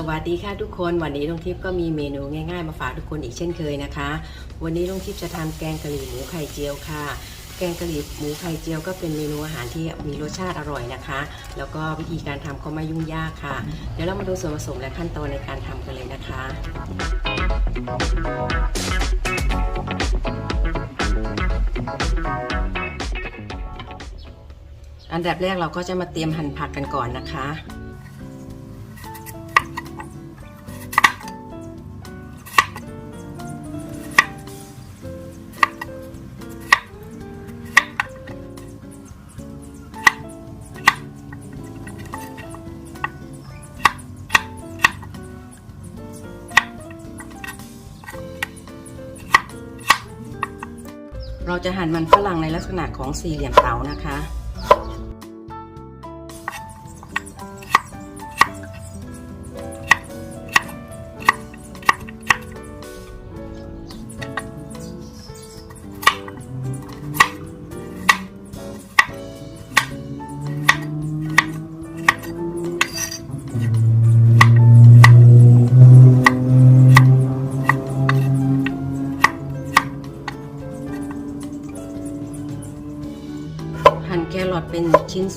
สวัสดีค่ะทุกคนวันนี้ลุงทิพย์ก็มีเมนูง่าย ๆ มาฝากทุกคนอีกเช่นเคยนะคะ วันนี้ลุงทิพย์จะทำแกงกะหรี่หมูไข่เจียวค่ะ แกงกะหรี่หมูไข่เจียวก็เป็นเมนูอาหารที่มีรสชาติอร่อยนะคะ แล้วก็วิธีการทำก็ไม่ยุ่งยากค่ะ เดี๋ยวเรามาดูส่วนผสมและขั้นตอนในการทำกันเลยนะคะอันดับแรกเราก็จะมาเตรียมหั่นผักกันก่อนนะคะ จะหั่นมันฝรั่งในลักษณะของสี่เหลี่ยมเต๋านะคะ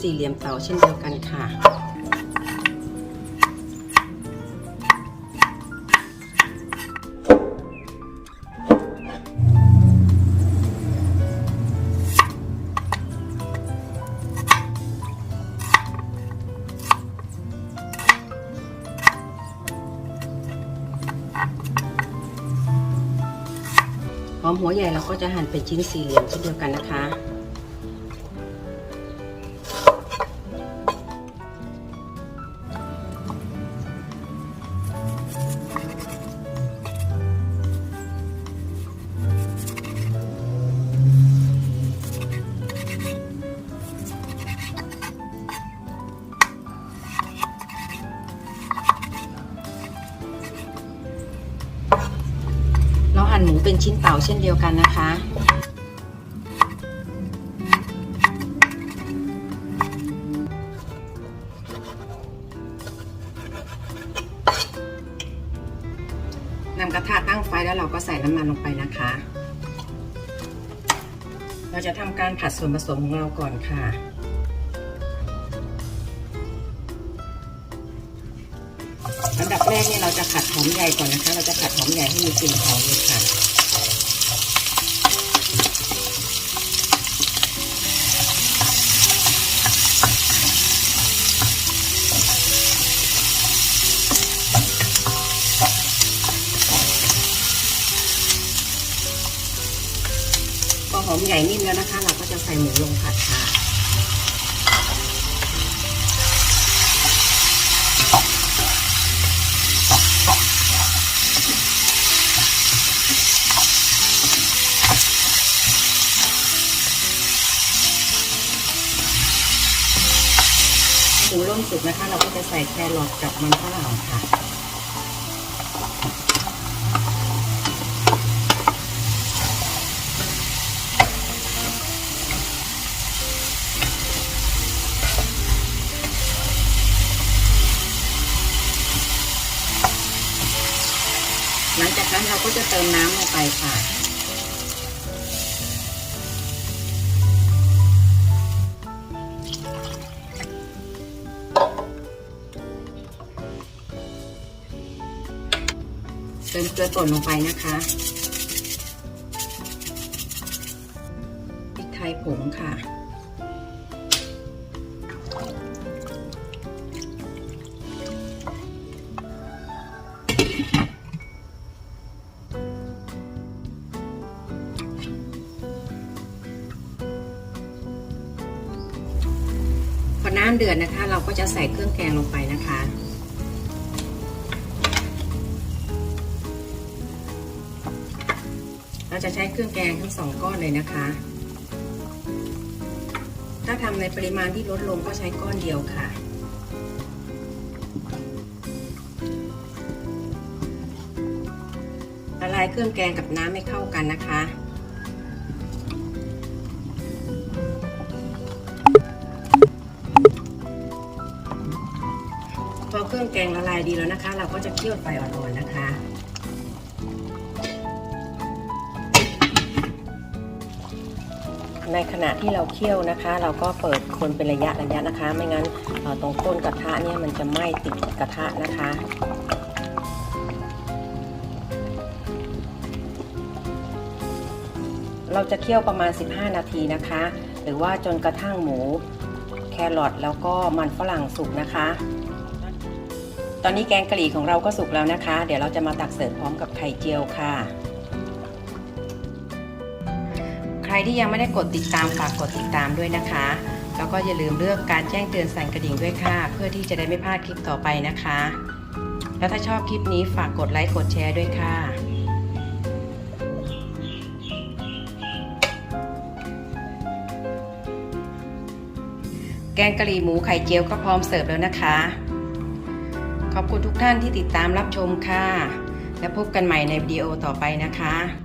สี่เหลี่ยมเต๋าเช่นเดียวกันค่ะ หอมหัวใหญ่เราก็จะหั่นเป็นชิ้นสี่เหลี่ยมเช่นเดียวกันนะคะ เราหั่นหมูเป็นชิ้นเต่าเช่นเดียวกันนะคะ นำกระทะตั้งไฟแล้วเราก็ใส่น้ำมันลงไปนะคะ เราจะทำการผัดส่วนผสมของเราก่อนค่ะ แรกเนี่ยเราจะขัดหอมใหญ่ก่อนนะคะ เราจะขัดหอมใหญ่ให้มีกลิ่นหอมเลยค่ะพอหอมใหญ่นิ่มแล้วนะคะ เราก็จะใส่หมูลงผัดค่ะ หมูร่มสุกนะคะ เราก็จะใส่แครอทกับมันฝรั่งค่ะ หลังจากนั้นเราก็จะเติมน้ำลงไปค่ะ เติมเกลือป่นลงไปนะคะพริกไทยผงค่ะ พอน้ำเดือดนะคะ เราก็จะใส่เครื่องแกงลงไปนะคะ เราจะใช้เครื่องแกงทั้งสองก้อนเลยนะคะ ถ้าทำในปริมาณที่ลดลงก็ใช้ก้อนเดียวค่ะ ละลายเครื่องแกงกับน้ำให้เข้ากันนะคะพอเคเครื่องแกงละลายดีแล้วนะคะ เราก็จะเคี่ยวไฟอ่อนๆนะคะ ในขณะที่เราเคี่ยวนะคะ เราก็เปิดคนเป็นระยะระยะนะคะ ไม่งั้นตรงก้นกระทะเนี่ยมันจะไหม้ติดกระทะนะคะเราจะเคี่ยวประมาณ 15 นาทีนะคะ หรือว่าจนกระทั่งหมู แครอทแล้วก็มันฝรั่งสุกนะคะ ตอนนี้แกงกะหรี่ของเราก็สุกแล้วนะคะ เดี๋ยวเราจะมาตักเสิร์ฟพร้อมกับไข่เจียวค่ะ รที่ยังไม่ได้กดติดตามฝากกดติดตามด้วยนะคะ แล้วก็อย่าลืมเลือกการแจ้งเตือนสั่นกระดิ่งด้วยค่ะ เพื่อที่จะได้ไม่พลาดคลิปต่อไปนะคะ แล้วถ้าชอบคลิปนี้ฝากกดไลค์กดแชร์ด้วยค่ะแกงกะหรี่หมูไข่เจียวก็พร้อมเสิร์ฟแล้วนะคะ ขอบคุณทุกท่านที่ติดตามรับชมค่ะ และพบกันใหม่ในวิดีโอต่อไปนะคะ